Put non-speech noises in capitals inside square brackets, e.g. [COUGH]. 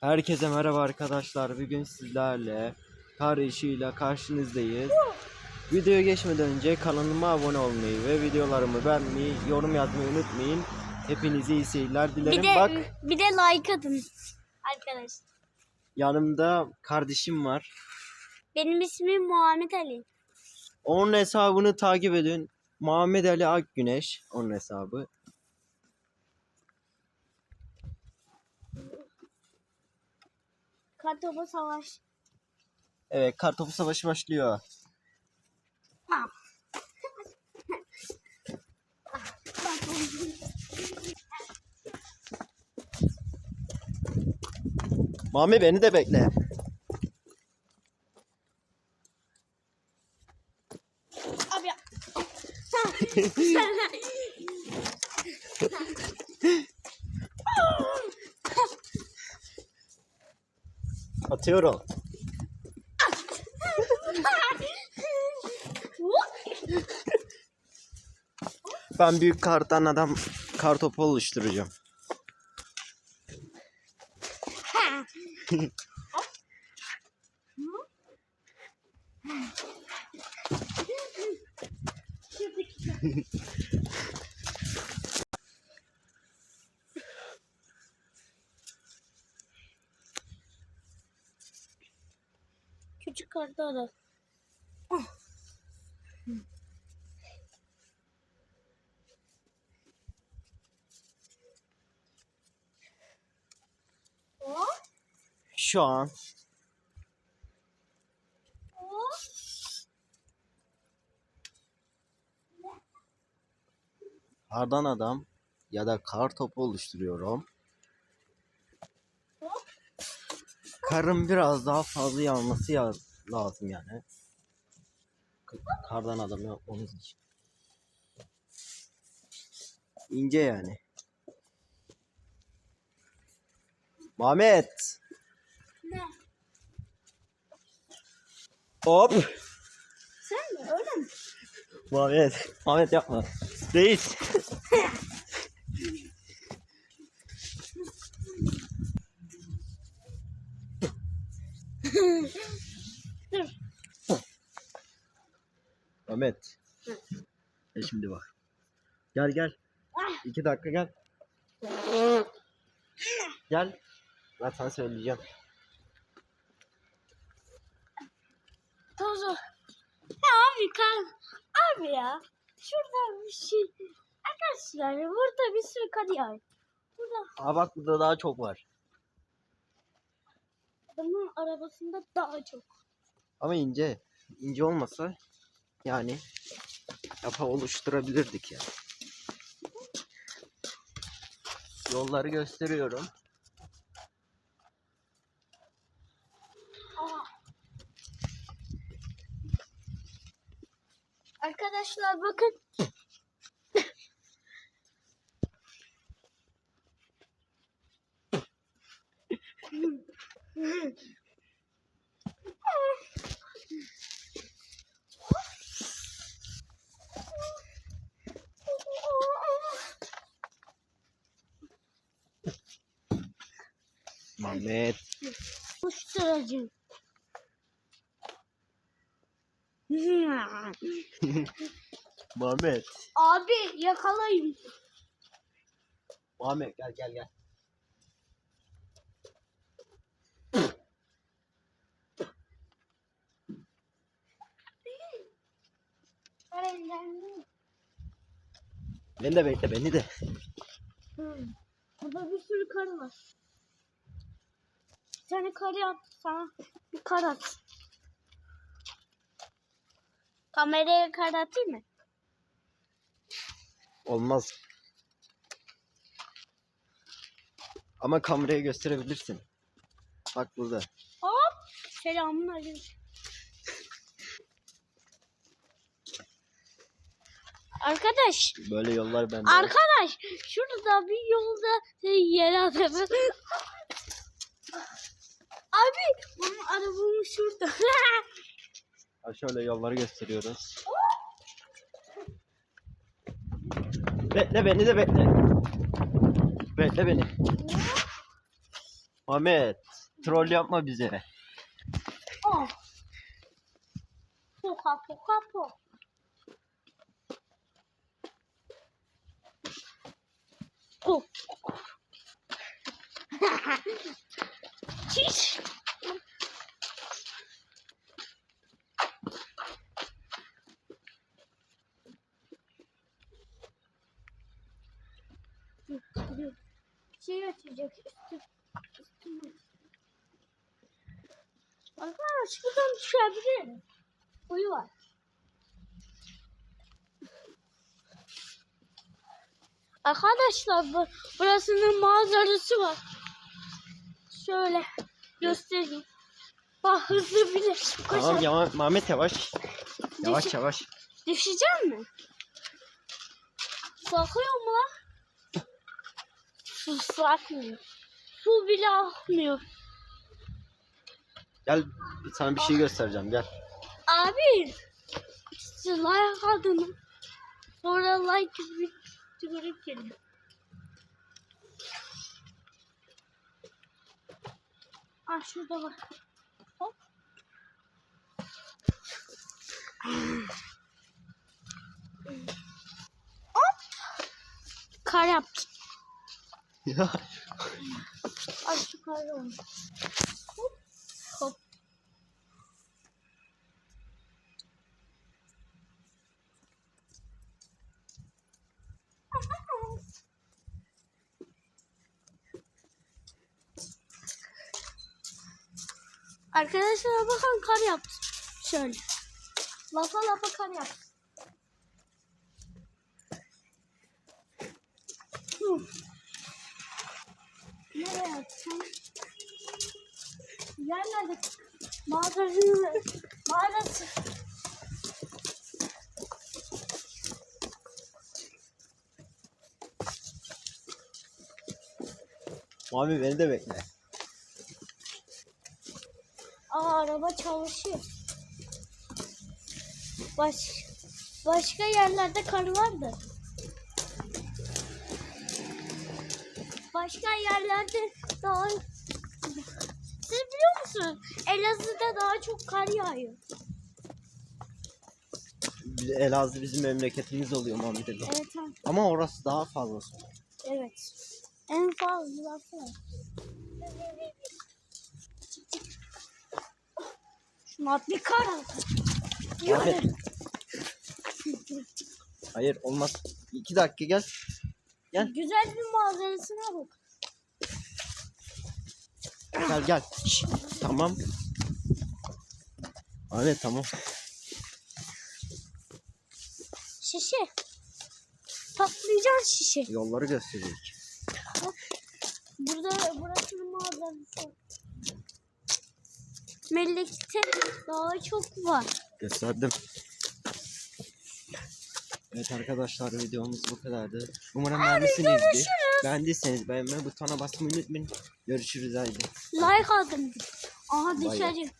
Herkese merhaba arkadaşlar. Bugün sizlerle kar işiyle karşınızdayız. Videoya geçmeden önce kanalıma abone olmayı ve videolarımı beğenmeyi, yorum yazmayı unutmayın. Hepinize iyi seyirler dilerim. Bir de Bak bir de like atın arkadaş. yanımda kardeşim var. Benim ismim Muhammed Ali. Onun hesabını takip edin. Muhammed Ali Akgüneş onun hesabı. Kartopu savaş. Evet kartopu savaşı başlıyor. Mami beni de bekle. Abi [LAUGHS] Atıyorum. Ben büyük karttan adam kartopu oluşturacağım. [LAUGHS] Küçük kartı al. Şu an kardan adam ya da kar topu oluşturuyorum. Karın biraz daha fazla yağması ya- lazım yani. Kardan adam yapmamız için. İnce yani. Mehmet. Ne? Hop. Sen mi? Öyle mi? Muhammed. Muhammed yapma. Reis. Dur. Ahmet. Gel şimdi bak. Gel gel. Ah. İki dakika gel. Gel. Ben sana söyleyeceğim. Tozu. Ya abi kan. Abi ya. Şurada bir şey. Arkadaşlar burada bir sürü kar yağıyor. Burada Aa bak burada daha çok var. adamın arabasında daha çok. Ama ince. İnce olmasa yani yapa oluşturabilirdik yani. Yolları gösteriyorum. Aa. Arkadaşlar bakın. Mehmet. Kuşturacağım. [LAUGHS] Mehmet. Abi yakalayın. Muhammed gel gel gel. Beni de bekle beni de. Burada bir sürü karı var. Tane karı at sana. Bir kar at. Kameraya kar atayım mı? Olmaz. Ama kameraya gösterebilirsin. Bak burada. Hop. Selamun aleyküm. Arkadaş, Böyle yollar bende. arkadaş şurada bir yolda yer adamı. Abi, bunun arabamı şurada. [LAUGHS] Ha, şöyle yolları gösteriyoruz. Bekle beni de bekle. Bekle beni. Muhammed troll yapma bize. Oh. Poka poka po. Po. [LAUGHS] Çiş. Şey açacak üstü. üstüne. Arkadaşlar şuradan düşebilir. Uyu var. Arkadaşlar bu, burasının manzarası var. Şöyle göstereyim. Bak hızlı. Tamam Koşar. ya Muhammed yavaş. Yavaş Düşün- yavaş. Düşecek mi? Sakıyor mu lan? Su sakmıyor. Su bile akmıyor. Gel sana bir şey göstereceğim gel. Abi like adını sonra like bir tükürük geliyor. Ah şurada var. Hop. Hop. Kar yaptım. Ya Ay şu kar olmuş. Hop. Hop. Arkadaşlar bakın kar yaptım. Şöyle. Lafa lafa kar yaptım. Atacağım? Yerlerde mağazasını mağazası. Muhammed beni de bekle. Aa araba çalışıyor. Baş, başka yerlerde kar vardı. Başka yerlerde daha... Siz biliyor musunuz? Elazığ'da daha çok kar yağıyor. Elazığ bizim memleketimiz oluyor Ali. Evet, ha, Ama orası daha fazlası. evet. En fazlası. Şuna bir kar al. Muhammed. Hayır olmaz. İki dakika gel. Gel. Güzel bir manzarasına bak. Gel gel. Şş, tamam. Muhammed tamam. Şişe. Patlayacak şişe. Yolları gösterecek. Burada burasının manzarası. Melek'te daha çok var. Gösterdim. Evet arkadaşlar videomuz bu kadardı. Umarım beğenmişsinizdir. Beğendiyseniz beğenme butonuna basmayı unutmayın. Görüşürüz haydi. Like aldım. Aha bay. dışarı.